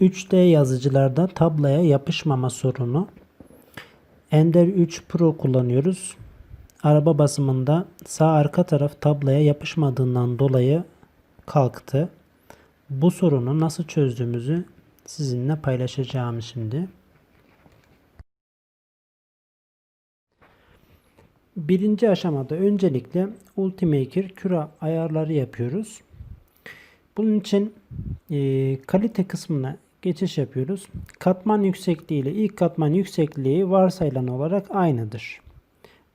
3D yazıcılarda tabloya yapışmama sorunu. Ender 3 Pro kullanıyoruz. Araba basımında sağ arka taraf tabloya yapışmadığından dolayı kalktı. Bu sorunu nasıl çözdüğümüzü sizinle paylaşacağım şimdi. Birinci aşamada öncelikle Ultimaker küre ayarları yapıyoruz. Bunun için e, kalite kısmına geçiş yapıyoruz. Katman yüksekliği ile ilk katman yüksekliği varsayılan olarak aynıdır.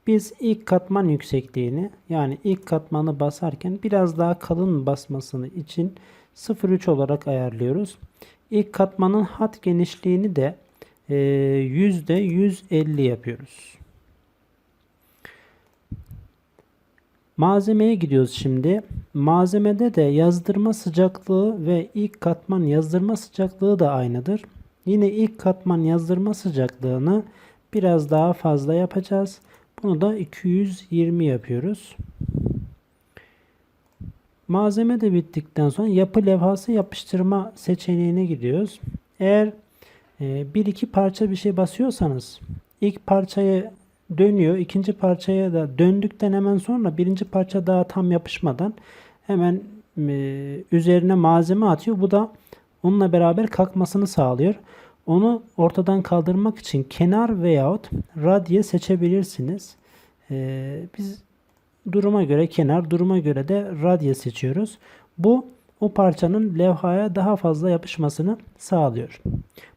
Biz ilk katman yüksekliğini yani ilk katmanı basarken biraz daha kalın basmasını için 0.3 olarak ayarlıyoruz. İlk katmanın hat genişliğini de e, %150 yapıyoruz. Malzemeye gidiyoruz şimdi. Malzemede de yazdırma sıcaklığı ve ilk katman yazdırma sıcaklığı da aynıdır. Yine ilk katman yazdırma sıcaklığını biraz daha fazla yapacağız. Bunu da 220 yapıyoruz. Malzeme de bittikten sonra yapı levhası yapıştırma seçeneğine gidiyoruz. Eğer e, bir iki parça bir şey basıyorsanız ilk parçayı dönüyor. ikinci parçaya da döndükten hemen sonra birinci parça daha tam yapışmadan hemen e, üzerine malzeme atıyor. Bu da onunla beraber kalkmasını sağlıyor. Onu ortadan kaldırmak için kenar veyahut radye seçebilirsiniz. E, biz duruma göre kenar, duruma göre de radye seçiyoruz. Bu o parçanın levhaya daha fazla yapışmasını sağlıyor.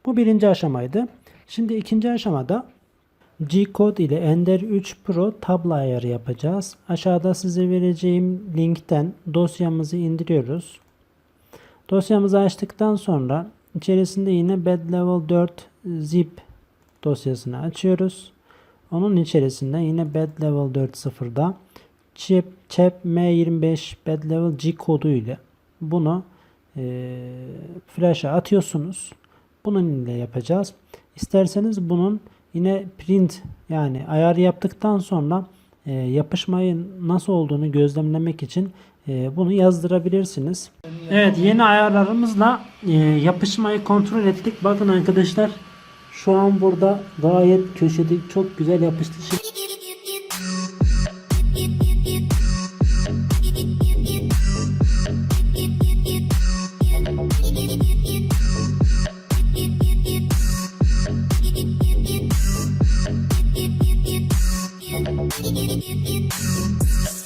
Bu birinci aşamaydı. Şimdi ikinci aşamada G-Code ile Ender 3 Pro tablo ayarı yapacağız. Aşağıda size vereceğim linkten dosyamızı indiriyoruz. Dosyamızı açtıktan sonra içerisinde yine Bed Level 4 zip dosyasını açıyoruz. Onun içerisinde yine Bed Level 4.0'da Chip, Chep M25 Bed Level G kodu ile bunu e, flash'a atıyorsunuz. Bunun ile yapacağız. İsterseniz bunun Yine print yani ayar yaptıktan sonra e, yapışmayın nasıl olduğunu gözlemlemek için e, bunu yazdırabilirsiniz. Evet yeni ayarlarımızla e, yapışmayı kontrol ettik. Bakın arkadaşlar şu an burada gayet köşede çok güzel yapıştı. Şimdi you, you.